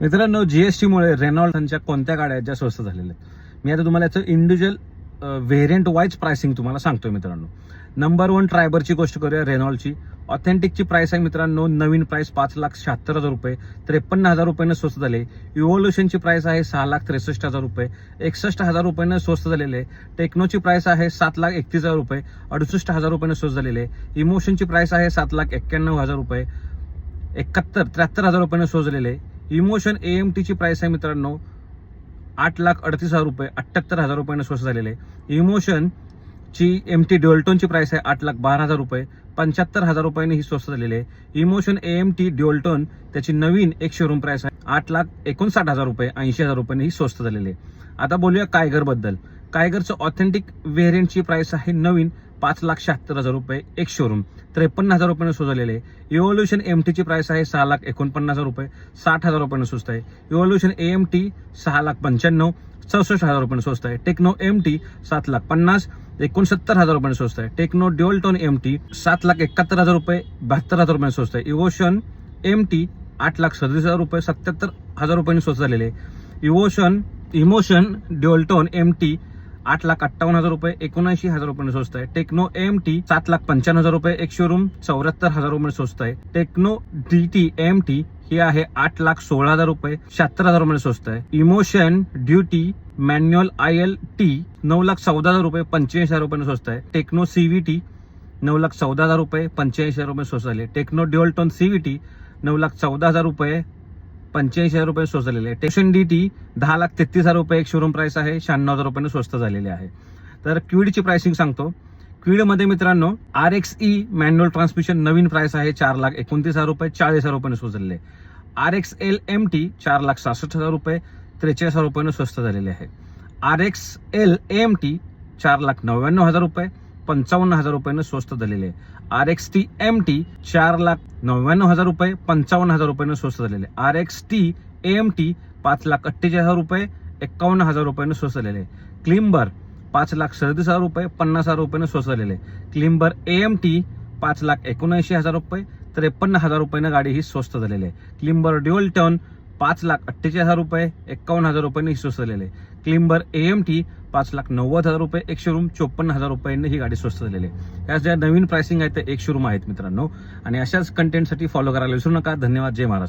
मित्रांनो जीएसटीमुळे रेनॉल्डच्या कोणत्या गाड्या ज्या स्वस्त झालेल्या आहेत? मी आता तुम्हाला याचं इंडिव्हिज्युअल व्हेरियंट वाईज प्राइसिंग तुम्हाला सांगतोय मित्रांनो. नंबर वन ट्रायबरची गोष्ट करूया रेनॉल्डची ऑथेंटिकची प्राइस आहे मित्रांनो नवीन प्राइस पाच लाख शहात्तर हजार रुपये त्रेपन्न हजार रुपयानं स्वस्त झाले. इव्होल्युशनची प्राइस आहे सहा लाख त्रेसष्ट हजार रुपये एकसष्ट हजार रुपयानं स्वस्त झालेले. आहे टेक्नोची प्राइस आहे सात लाख एकतीस हजार रुपये अडुसष्ट हजार रुपयानं स्वस्त झालेले. आहे इमोशनची प्राइस आहे सात लाख एक्क्याण्णव हजार रुपये एकाहत्तर त्र्याहत्तर हजार रुपयानं स्वस्त झालेले. आहे इमोशन ए एम टीची प्राईस आहे मित्रांनो आठ लाख अडतीस हजार रुपये अठ्ठ्याहत्तर हजार रुपयानं स्वस्त झालेले आहे. इमोशनची एम टी ड्युअल्टोनची प्राईस आहे आठ लाख बारा हजार रुपये पंच्याहत्तर हजार रुपयाने ही स्वस्त झालेली आहे. Emotion A M T dual tone त्याची नवीन एक शोरूम प्राईस आहे आठ लाख एकोणसाठ हजार रुपये ऐंशी हजार रुपयाने ही स्वस्त झालेली आहे. आता बोलूया कायगरबद्दल कायगरचं ऑथेंटिक व्हेरियंटची प्राईस आहे नवीन पाच लाख शहात्तर हजार रुपये एक शोरूम त्रेपन्न हजार रुपयाने स्वस्त झालेले आहे इव्होल्युशन एम टीची प्राईस आहे सहा लाख एकोणपन्नास हजार रुपये. साठ हजार रुपयानं स्वस्त आहे. इव्होल्युशन ए एम टी सहा लाख पंच्याण्णव. चौसष्ट हजार रुपयानं स्वस्त आहे. टेक्नो एम टी सात लाख पन्नास. एकोणसत्तर हजार रुपयाने स्वस्त आहे. टेक्नो ड्युअल्टोन एम टी सात लाख एकाहत्तर हजार रुपये. बहात्तर हजार रुपयाने स्वस्त आहे. इवोशन एम टी आठ लाख सदतीस हजार रुपये. सत्याहत्तर हजार रुपयांनी स्वस्त झालेले. आहे इवोशन Emotion dual tone M T आठ लाख अठ्ठावन्न हजार रुपये एकोणऐंशी हजार रुपये स्वस्त आहे. टेक्नो एम टी सात लाख पंच्याण्णव हजार रुपये एक शोरूम चौऱ्याहत्तर हजार रुपये स्वस्त आहे. Techno D T M T ही आहे आठ लाख सोळा हजार रुपये शहात्तर हजार रुपये स्वस्त आहे. इमोशन ड्युटी मॅन्युअल आय एल टी नऊ लाख चौदा हजार रुपये पंच्याऐंशी हजार रुपये स्वस्त आहे. टेक्नो सीव्हीटी नऊ लाख चौदा हजार रुपये पंच्याऐंशी हजार रुपये स्वस्त झाले टेक्नो ड्युअल्टोन सीव्हीटी नऊ लाख चौदा हजार रुपये पंच्याऐंशी हजार रुपये स्वस्त झालेले आहे टेक्शन डी टी दहा लाख तेहतीस हजार रुपये एक शोरूम प्राइस आहे. शहाण्णव हजार रुपयाने स्वस्त झालेले आहे. तर क्विडची प्राइसिंग सांगतो. क्विडमध्ये मित्रांनो R X E manual transmission नवीन प्राइस आहे. चार लाख एकोणतीस हजार रुपये चाळीस हजार रुपयाने स्वस्त झालेले R X L M T चार लाख सहासष्ट हजार रुपये त्रेचाळीस हजार रुपयाने स्वस्त झालेले आहे. R X L M T चार लाख नव्याण्णव हजार रुपये पंचावन्न हजार रुपयानं स्वस्त झालेले आहे. R X T M T चार लाख नव्याण्णव हजार रुपये पंचावन्न हजार रुपयानं स्वस्त झालेले आहे. R X T M T पाच लाख अठ्ठेचाळीस हजार रुपये एकावन्न हजार रुपयानं स्वस्त झालेले आहे. क्लिंबर पाच लाख सदतीस हजार रुपये पन्नास हजार रुपयानं स्वस्त झालेले आहे. क्लिंबर ए एम टी पाच लाख एकोणऐंशी हजार रुपये त्रेपन्न हजार रुपयानं गाडी ही स्वस्त झालेली आहे. क्लिंबर ड्युअल टर्न पाच लाख अठ्ठेचाळीस हजार रुपये एकावन्न हजार रुपयांनी ही स्वस्त झालेली आहे. क्लिंबर ए एम टी पाच लाख नव्वद हजार रुपये एक शोरूम चोपन्न हजार रुपयांनी ही गाडी स्वस्त झालेली आहे. या ज्या नवीन प्राइसिंग आहेत त्या एक शोरूम आहेत मित्रांनो. आणि अशाच कंटेंटसाठी फॉलो करायला विसरू नका. धन्यवाद. जय महाराज